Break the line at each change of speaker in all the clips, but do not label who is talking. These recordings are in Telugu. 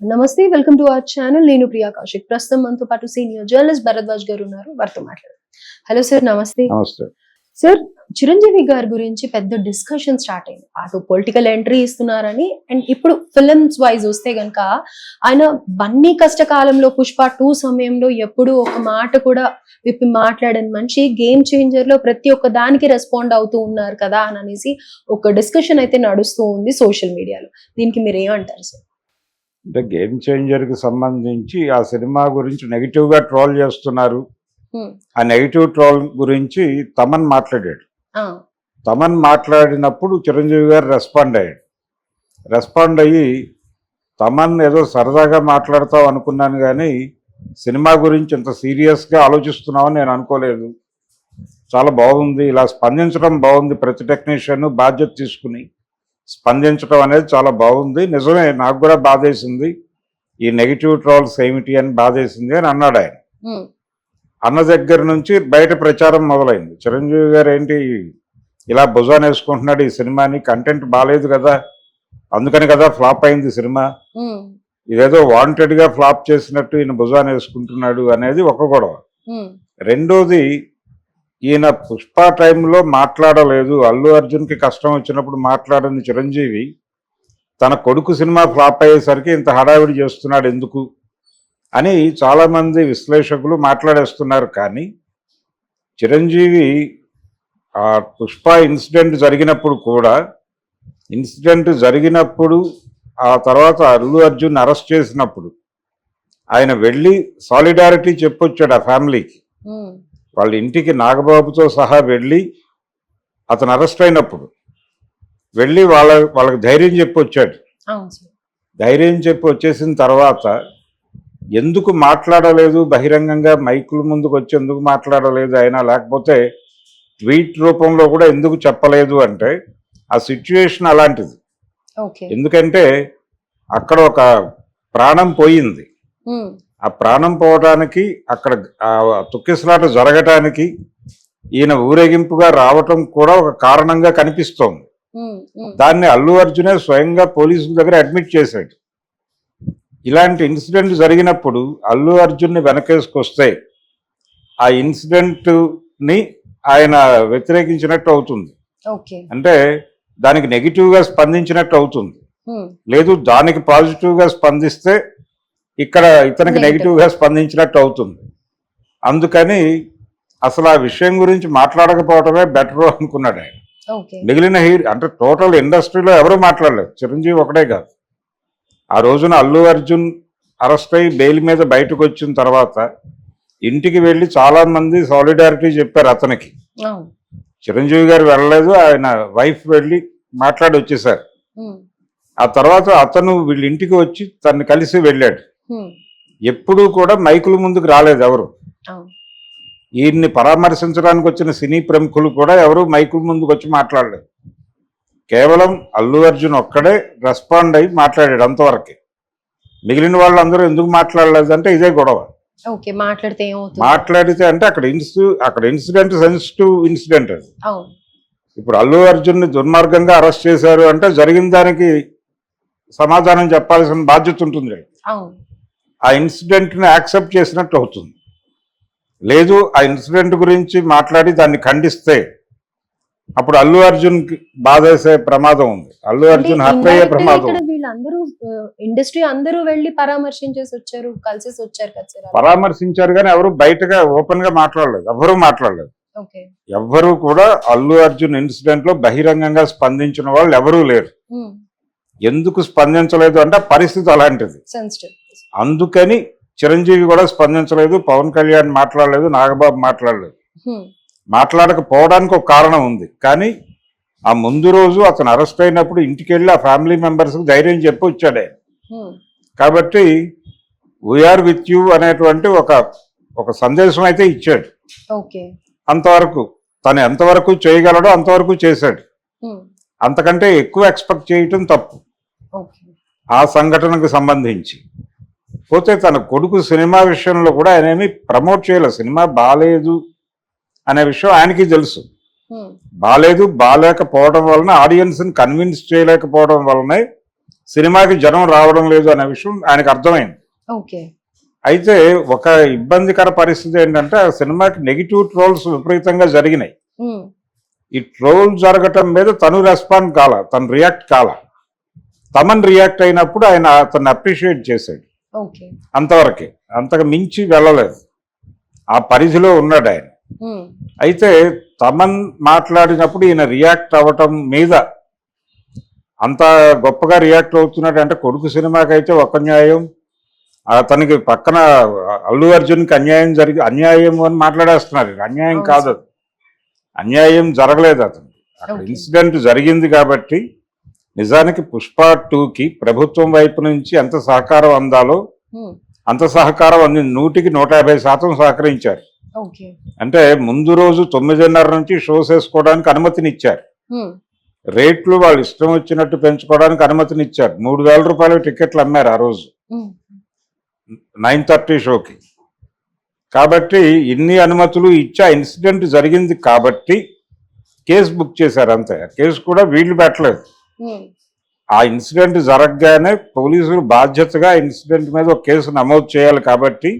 నమస్తే వెల్కమ్ టు అవర్ ఛానల్. నేను ప్రియా కౌశిక్. ప్రస్తుతం మనతో పాటు సీనియర్ జర్నలిస్ట్ భరద్వాజ్ గారు ఉన్నారు. వారితో మాట్లాడారు హలో సార్ నమస్తే.
నమస్తే.
సార్ చిరంజీవి గారి గురించి పెద్ద డిస్కషన్ స్టార్ట్ అయింది. అటు పొలిటికల్ ఎంట్రీ ఇస్తున్నారని అండ్ ఇప్పుడు ఫిల్మ్స్ వైజ్ వస్తే గనక ఆయన బన్నీ కష్టకాలంలో పుష్ప టూ సమయంలో ఎప్పుడు ఒక మాట కూడా విప్పి మాట్లాడని మనిషి గేమ్ చేంజర్లో ప్రతి ఒక్క దానికి రెస్పాండ్ అవుతూ ఉన్నారు కదా అని అనేసి ఒక డిస్కషన్ అయితే నడుస్తూ ఉంది సోషల్ మీడియాలో దీనికి మీరు ఏమంటారు సార్?
అంటే గేమ్ చేంజర్కి సంబంధించి ఆ సినిమా గురించి నెగిటివ్గా ట్రోల్ చేస్తున్నారు. ఆ నెగిటివ్ ట్రోల్ గురించి తమన్ మాట్లాడాడు. తమన్ మాట్లాడినప్పుడు చిరంజీవి గారు రెస్పాండ్ అయ్యాడు. రెస్పాండ్ అయ్యి తమన్ ఏదో సరదాగా మాట్లాడతావు అనుకున్నాను కానీ సినిమా గురించి ఇంత సీరియస్గా ఆలోచిస్తున్నావని నేను అనుకోలేదు. చాలా బాగుంది ఇలా స్పందించడం బాగుంది ప్రతి టెక్నీషియన్ బాధ్యత తీసుకుని స్పందించడం అనేది చాలా బాగుంది. నిజమే నాకు కూడా బాధేసింది. ఈ నెగిటివ్ ట్రోల్స్ ఏమిటి అని బాధేసింది అని అన్నాడు ఆయన. అన్న దగ్గర నుంచి బయట ప్రచారం మొదలైంది. చిరంజీవి గారు ఏంటి ఇలా భుజాన్ వేసుకుంటున్నాడు ఈ సినిమాని కంటెంట్ బాగాలేదు కదా అందుకని కదా ఫ్లాప్ అయింది సినిమా. ఇదేదో వాంటెడ్గా ఫ్లాప్ చేసినట్టు ఈయన భుజాన్ వేసుకుంటున్నాడు అనేది ఒక గొడవ. రెండోది ఈయన పుష్ప టైంలో మాట్లాడలేదు. అల్లు అర్జున్కి కష్టం వచ్చినప్పుడు మాట్లాడని చిరంజీవి. తన కొడుకు సినిమా ఫ్లాప్ అయ్యేసరికి ఇంత హడావిడి చేస్తున్నాడు ఎందుకు? అని చాలామంది విశ్లేషకులు మాట్లాడేస్తున్నారు. కానీ చిరంజీవి ఆ పుష్ప ఇన్సిడెంట్ జరిగినప్పుడు కూడా ఇన్సిడెంట్ జరిగినప్పుడు ఆ తర్వాత అల్లు అర్జున్ అరెస్ట్ చేసినప్పుడు ఆయన వెళ్ళి సాలిడారిటీ చెప్పొచ్చాడు ఆ ఫ్యామిలీకి. వాళ్ళ ఇంటికి నాగబాబుతో సహా వెళ్ళి అతను అరెస్ట్ అయినప్పుడు వెళ్ళి వాళ్ళ వాళ్ళకి ధైర్యం చెప్పి వచ్చాడు. ధైర్యం చెప్పి వచ్చేసిన తర్వాత ఎందుకు మాట్లాడలేదు? బహిరంగంగా మైకుల ముందుకు వచ్చి ఎందుకు మాట్లాడలేదు అయినా? లేకపోతే ట్వీట్ రూపంలో కూడా ఎందుకు చెప్పలేదు అంటే ఆ సిచ్యువేషన్ అలాంటిది. ఎందుకంటే అక్కడ ఒక ప్రాణం పోయింది. ఆ ప్రాణం పోవడానికి అక్కడ తుక్కిసలాట జరగటానికి ఈయన ఊరేగింపుగా రావటం కూడా ఒక కారణంగా కనిపిస్తోంది. దాన్ని అల్లు అర్జునే స్వయంగా పోలీసుల దగ్గర అడ్మిట్ చేశాడు. ఇలాంటి ఇన్సిడెంట్ జరిగినప్పుడు అల్లు అర్జున్ని వెనకేసుకొస్తే ఆ ఇన్సిడెంట్ని ఆయన వ్యతిరేకించినట్టు అవుతుంది. అంటే దానికి నెగిటివ్గా స్పందించినట్టు అవుతుంది. లేదు దానికి పాజిటివ్గా స్పందిస్తే ఇక్కడ ఇతనికి. నెగిటివ్గా స్పందించినట్టు అవుతుంది. అందుకని అసలు ఆ విషయం గురించి మాట్లాడకపోవటమే బెటర్ అనుకున్నాడు ఆయన. మిగిలిన హీరో అంటే టోటల్ ఇండస్ట్రీలో ఎవరు మాట్లాడలేదు. చిరంజీవి ఒకటే కాదు. ఆ రోజున అల్లు అర్జున్ అరెస్ట్ అయ్యి బెయిల్ మీద బయటకు వచ్చిన తర్వాత ఇంటికి వెళ్ళి చాలా మంది సాలిడారిటీ చెప్పారు అతనికి.
అవును
చిరంజీవి గారు వెళ్ళలేదు ఆయన వైఫ్ వెళ్ళి మాట్లాడి వచ్చేసారు
ఉమ్,
ఆ తర్వాత అతను వీళ్ళ ఇంటికి వచ్చి తను కలిసి వెళ్ళాడు. ఎప్పుడూ కూడా మైకుల ముందుకు రాలేదు ఎవరు. ఈయన్ని పరామర్శించడానికి వచ్చిన సినీ ప్రముఖులు కూడా ఎవరు మైకుల ముందుకు వచ్చి మాట్లాడలేదు. కేవలం అల్లు అర్జున్ ఒక్కడే రెస్పాండ్ అయ్యి మాట్లాడాడు అంతవరకే. మిగిలిన వాళ్ళందరూ ఎందుకు మాట్లాడలేదు అంటే ఇదే గొడవ.
మాట్లాడితే
మాట్లాడితే అంటే అక్కడ ఇన్సి అక్కడ ఇన్సిడెంట్ సెన్సిటివ్ ఇన్సిడెంట్ అది. ఇప్పుడు అల్లు అర్జున్ని దుర్మార్గంగా అరెస్ట్ చేశారు అంటే జరిగిన దానికి సమాధానం చెప్పాల్సిన బాధ్యత ఉంటుంది. ఆ ఇన్సిడెంట్ని యాక్సెప్ట్ చేసినట్టు అవుతుంది. లేదు ఆ ఇన్సిడెంట్ గురించి మాట్లాడి దాన్ని ఖండిస్తే అప్పుడు అల్లు అర్జున్ బాధేసే ప్రమాదం ఉంది. అల్లు అర్జున్ హర్ట్ అయ్యే ప్రమాదం.
వీళ్ళందరూ ఇండస్ట్రీ అందరూ వెళ్ళి పరామర్శించేసి వచ్చారు కలిసేసి వచ్చారు కదా
పరామర్శించారు కానీ ఎవరు బయటగా ఓపెన్గా మాట్లాడలేదు. ఎవరు మాట్లాడలేదు. ఎవ్వరూ కూడా అల్లు అర్జున్ ఇన్సిడెంట్లో బహిరంగంగా స్పందించిన వాళ్ళు ఎవరూ లేరు. ఎందుకు స్పందించలేదు అంటే పరిస్థితి అలాంటిది.
సెన్సిటివ్
అందుకని చిరంజీవి కూడా స్పందించలేదు పవన్ కళ్యాణ్ మాట్లాడలేదు నాగబాబు మాట్లాడలేదు. మాట్లాడకపోవడానికి ఒక కారణం ఉంది. కానీ ఆ ముందు రోజు అతను అరెస్ట్ అయినప్పుడు ఇంటికి వెళ్ళి ఆ ఫ్యామిలీ మెంబర్స్కి ధైర్యం చెప్పి వచ్చాడు. కాబట్టి వీఆర్ విత్ యూ అనేటువంటి ఒక ఒక సందేశం అయితే ఇచ్చాడు. అంతవరకు తను ఎంతవరకు చేయగలడో అంతవరకు చేశాడు. అంతకంటే ఎక్కువ ఎక్స్పెక్ట్ చేయటం తప్పు. ఆ సంఘటనకు సంబంధించి. పోతే తన కొడుకు సినిమా విషయంలో కూడా ఆయన ఏమీ ప్రమోట్ చేయలేదు. సినిమా బాగాలేదు అనే విషయం ఆయనకి తెలుసు. బాగాలేదు బాగాలేకపోవడం వలన ఆడియన్స్ని కన్విన్స్ చేయలేకపోవడం వలనే సినిమాకి జనం రావడం లేదు అనే విషయం ఆయనకు అర్థమైంది. అయితే ఒక ఇబ్బందికర పరిస్థితి ఏంటంటే ఆ సినిమాకి నెగిటివ్ ట్రోల్స్ విపరీతంగా జరిగినాయి. ఈ ట్రోల్ జరగటం మీద తను రెస్పాండ్ కాల తను రియాక్ట్ కాల. తమన్ రియాక్ట్ అయినప్పుడు ఆయన అతన్ని అప్రిషియేట్ చేశాడు. అంతవరకే. అంతకు మించి వెళ్ళలేదు. ఆ పరిధిలో ఉన్నాడు ఆయన. అయితే తమన్ మాట్లాడినప్పుడు ఈయన రియాక్ట్ అవ్వటం మీద అంత గొప్పగా రియాక్ట్ అవుతున్నాడు అంటే కొడుకు సినిమాకి అయితే ఒక న్యాయం అతనికి పక్కన అల్లు అర్జున్కి అన్యాయం జరిగి అన్యాయం అని మాట్లాడేస్తున్నారు. అన్యాయం కాదు అన్యాయం జరగలేదు అతనికి. అక్కడ. ఇన్సిడెంట్ జరిగింది కాబట్టి నిజానికి పుష్ప టూకి ప్రభుత్వం వైపు నుంచి ఎంత సహకారం అందాలో
ఉమ్,
అంత సహకారం అంది. నూటికి నూట యాభై శాతం సహకరించారు. అంటే ముందు రోజు తొమ్మిదిన్నర నుంచి షోస్ వేసుకోవడానికి అనుమతిని ఇచ్చారు
ఉమ్,
రేట్లు వాళ్ళు ఇష్టం వచ్చినట్టు పెంచుకోవడానికి అనుమతిని ఇచ్చారు మూడు వేల రూపాయల టికెట్లు అమ్మారు ఆ రోజు.
ఉమ్,
నైన్ థర్టీ షోకి. కాబట్టి ఇన్ని అనుమతులు ఇచ్చి ఆ ఇన్సిడెంట్ జరిగింది కాబట్టి కేసు బుక్ చేశారు అంతే. కేసు కూడా వీళ్ళు పెట్టలేదు. ఆ ఇన్సిడెంట్ జరగగానే పోలీసులు బాధ్యతగా ఇన్సిడెంట్ మీద ఒక కేసు నమోదు చేయాలి కాబట్టి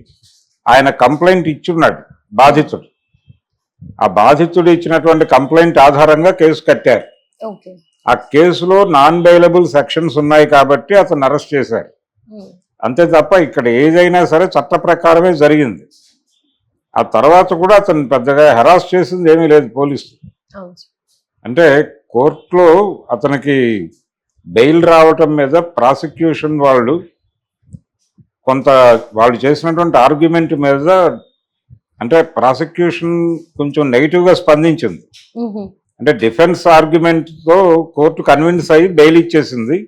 ఆయన కంప్లైంట్ ఇచ్చున్నాడు బాధితుడు. ఆ బాధితుడు ఇచ్చినటువంటి కంప్లైంట్ ఆధారంగా కేసు కట్టారు. ఆ కేసులో నాన్ బెయిలబుల్ సెక్షన్స్ ఉన్నాయి కాబట్టి అతను అరెస్ట్ చేశారు.
ఉమ్,
అంతే తప్ప ఇక్కడ ఏదైనా సరే చట్ట ప్రకారమే జరిగింది. ఆ తర్వాత కూడా అతను పెద్దగా హెరాస్ చేసింది ఏమీ లేదు
సార్.
అంటే కోర్టులో అతనికి బెయిల్ రావటం మీద ప్రాసిక్యూషన్ వాళ్ళు కొంత వాళ్ళు చేసినటువంటి ఆర్గ్యుమెంట్ మీద అంటే ప్రాసిక్యూషన్ కొంచెం నెగిటివ్గా స్పందించింది. అంటే డిఫెన్స్ ఆర్గ్యుమెంట్తో కోర్టు కన్విన్స్ అయ్యి బెయిల్ ఇచ్చేసింది.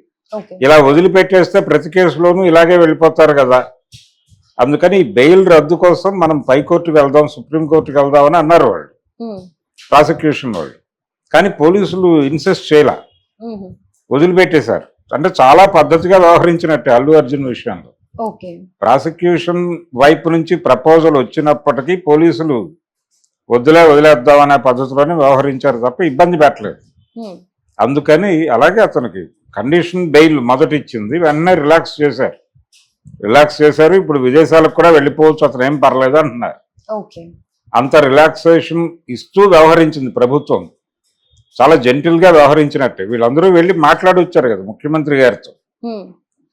ఇలా వదిలిపెట్టేస్తే ప్రతి కేసులోనూ ఇలాగే వెళ్ళిపోతారు కదా. అందుకని ఈ బెయిల్ రద్దు కోసం మనం పైకోర్టుకు వెళ్దాం సుప్రీంకోర్టుకు వెళ్దాం అని అన్నారు వాళ్ళు. ప్రాసిక్యూషన్ వాళ్ళు. కానీ పోలీసులు ఇన్సిస్ట్ చేయాల. వదిలిపెట్టేశారు. అంటే చాలా పద్ధతిగా వ్యవహరించినట్టే అల్లు అర్జున్ విషయంలో. ప్రాసిక్యూషన్ వైపు నుంచి ప్రపోజల్ వచ్చినప్పటికీ పోలీసులు వదిలే వదిలేద్దామనే పద్ధతిలోనే వ్యవహరించారు తప్ప ఇబ్బంది పెట్టలేదు. అందుకని అలాగే అతనికి కండిషన్ బెయిల్ మొదట ఇచ్చింది వెంటనే రిలాక్స్ చేశారు. రిలాక్స్ చేశారు. ఇప్పుడు విదేశాలకు కూడా వెళ్ళిపోవచ్చు అతను ఏం పర్లేదు అంటున్నారు. అంత రిలాక్సేషన్ ఇస్తూ వ్యవహరించింది ప్రభుత్వం. చాలా జెంటిల్గా వ్యవహరించినట్టే. వీళ్ళందరూ వెళ్ళి మాట్లాడి వచ్చారు కదా ముఖ్యమంత్రి గారితో.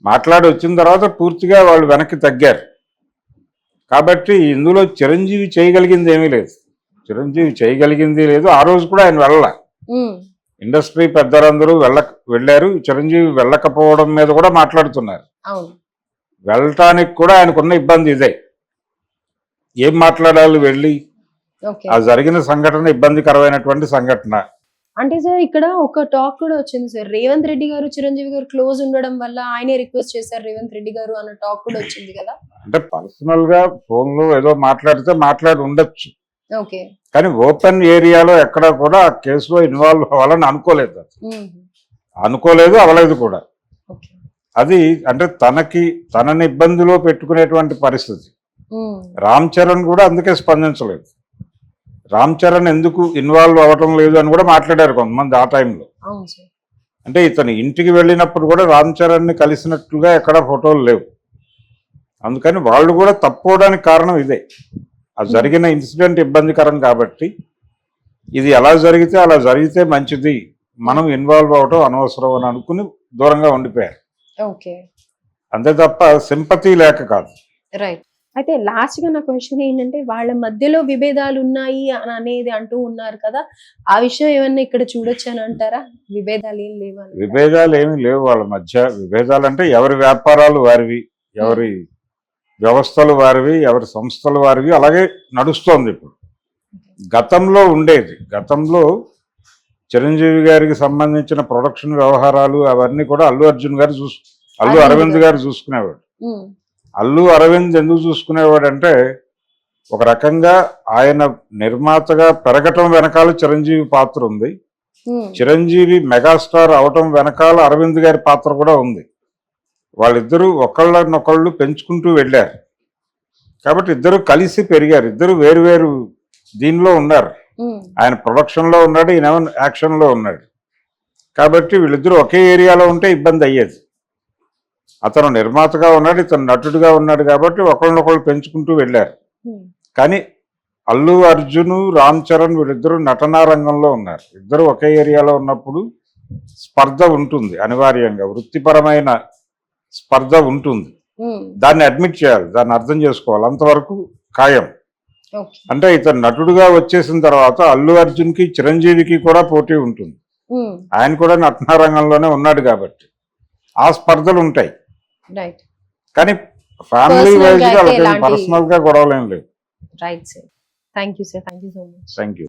మాట్లాడి వచ్చిన తర్వాత పూర్తిగా వాళ్ళు వెనక్కి తగ్గారు. కాబట్టి ఇందులో చిరంజీవి చేయగలిగింది ఏమీ లేదు. చిరంజీవి చేయగలిగింది లేదు ఆ రోజు కూడా ఆయన వెళ్ళాల.
ఉమ్,
ఇండస్ట్రీ పెద్దలందరూ వెళ్ళ వెళ్ళారు. చిరంజీవి వెళ్ళకపోవడం మీద కూడా మాట్లాడుతున్నారు. వెళ్ళటానికి కూడా ఆయనకున్న ఇబ్బంది ఇదే. ఏం మాట్లాడాలి వెళ్ళి? ఆ జరిగిన సంఘటన ఇబ్బందికరమైనటువంటి సంఘటన.
అంటే సార్ ఇక్కడ ఒక టాక్ కూడా వచ్చింది సార్. రేవంత్ రెడ్డి గారు చిరంజీవి గారు క్లోజ్ ఉండడం వల్ల ఆయనే రిక్వెస్ట్ చేశారు రేవంత్ రెడ్డి గారు అన్న టాక్ కూడా వచ్చింది కదా?
అంటే పర్సనల్గా ఫోన్లో ఏదో మాట్లాడితే మాట్లాడి ఉండొచ్చు.
ఓకే
కానీ ఓపెన్ ఏరియాలో ఎక్కడ కూడా ఆ కేసులో ఇన్వాల్వ్ అవ్వాలని అనుకోలేదు అనుకోలేదు అవలేదు కూడా. అది అంటే తనకి తనని ఇబ్బందిలో పెట్టుకునేటువంటి పరిస్థితి. రామ్ చరణ్ కూడా అందుకే స్పందించలేదు. రామ్ చరణ్ ఎందుకు ఇన్వాల్వ్ అవ్వటం లేదు అని కూడా మాట్లాడారు కొంతమంది ఆ టైంలో. అంటే ఇతను ఇంటికి వెళ్ళినప్పుడు కూడా రామ్ చరణ్ని కలిసినట్లుగా ఎక్కడ ఫోటోలు లేవు. అందుకని వాళ్ళు కూడా తప్పుకోవడానికి కారణం ఇదే. ఆ జరిగిన ఇన్సిడెంట్ ఇబ్బందికరం కాబట్టి ఇది ఎలా జరిగితే అలా జరిగితే మంచిది. మనం ఇన్వాల్వ్ అవటం అనవసరం అని అనుకుని దూరంగా ఉండిపోయారు.
ఓకే.
అంతే తప్ప సింపతి లేక కాదు.
రైట్. అయితే లాస్ట్గా నా క్వశ్చన్ ఏంటంటే వాళ్ళ మధ్యలో విభేదాలు ఉన్నాయి అని అనేది అంటూ ఉన్నారు కదా ఆ విషయం ఏమన్నా ఇక్కడ చూడొచ్చు అని అంటారా? విభేదాలు ఏం లేవు
విభేదాలు ఏమీ లేవు వాళ్ళ మధ్య. విభేదాలు అంటే ఎవరి వ్యాపారాలు వారివి ఎవరి వ్యవస్థలు వారివి ఎవరి సంస్థలు వారివి అలాగే నడుస్తోంది ఇప్పుడు. గతంలో ఉండేది. గతంలో చిరంజీవి గారికి సంబంధించిన ప్రొడక్షన్ వ్యవహారాలు అవన్నీ కూడా అల్లు అర్జున్ గారు చూసు అల్లు
అరవింద్ గారు.
చూసుకునేవాడు.
ఉమ్,
అల్లు అరవింద్ ఎందుకు చూసుకునేవాడు అంటే ఒక రకంగా ఆయన నిర్మాతగా పెరగటం వెనకాల చిరంజీవి పాత్ర ఉంది. చిరంజీవి మెగాస్టార్ అవటం వెనకాల అరవింద్ గారి పాత్ర కూడా ఉంది. వాళ్ళిద్దరూ ఒకళ్ళనొకళ్ళు పెంచుకుంటూ వెళ్ళారు. కాబట్టి ఇద్దరు కలిసి పెరిగారు. ఇద్దరు వేరు వేరు దీనిలో ఉన్నారు. ఆయన ప్రొడక్షన్లో ఉన్నాడు ఈయన యాక్షన్లో ఉన్నాడు. కాబట్టి వీళ్ళిద్దరూ ఒకే ఏరియాలో ఉంటే ఇబ్బంది అయ్యేది. అతను నిర్మాతగా ఉన్నాడు ఇతను నటుడుగా ఉన్నాడు కాబట్టి ఒకళ్ళనొకళ్ళు పెంచుకుంటూ వెళ్ళారు. కానీ అల్లు అర్జున్ రామ్ చరణ్ వీళ్ళిద్దరూ నటనా రంగంలో ఉన్నారు. ఇద్దరు ఒకే ఏరియాలో ఉన్నప్పుడు స్పర్ధ ఉంటుంది అనివార్యంగా. వృత్తిపరమైన స్పర్ధ ఉంటుంది. దాన్ని అడ్మిట్ చేయాలి దాన్ని అర్థం చేసుకోవాలి. అంతవరకు ఖాయం. అంటే ఇతను నటుడుగా వచ్చేసిన తర్వాత అల్లు అర్జున్కి చిరంజీవికి కూడా పోటీ ఉంటుంది. ఆయన కూడా నటనా రంగంలోనే ఉన్నాడు కాబట్టి. ఆ స్పర్ధలు ఉంటాయి.
రైట్
కానీ ఫ్యామిలీ వైజ్గా పర్సనల్గా గొడవలు ఏం లేవు
right sir thank you sir thank you so much
thank you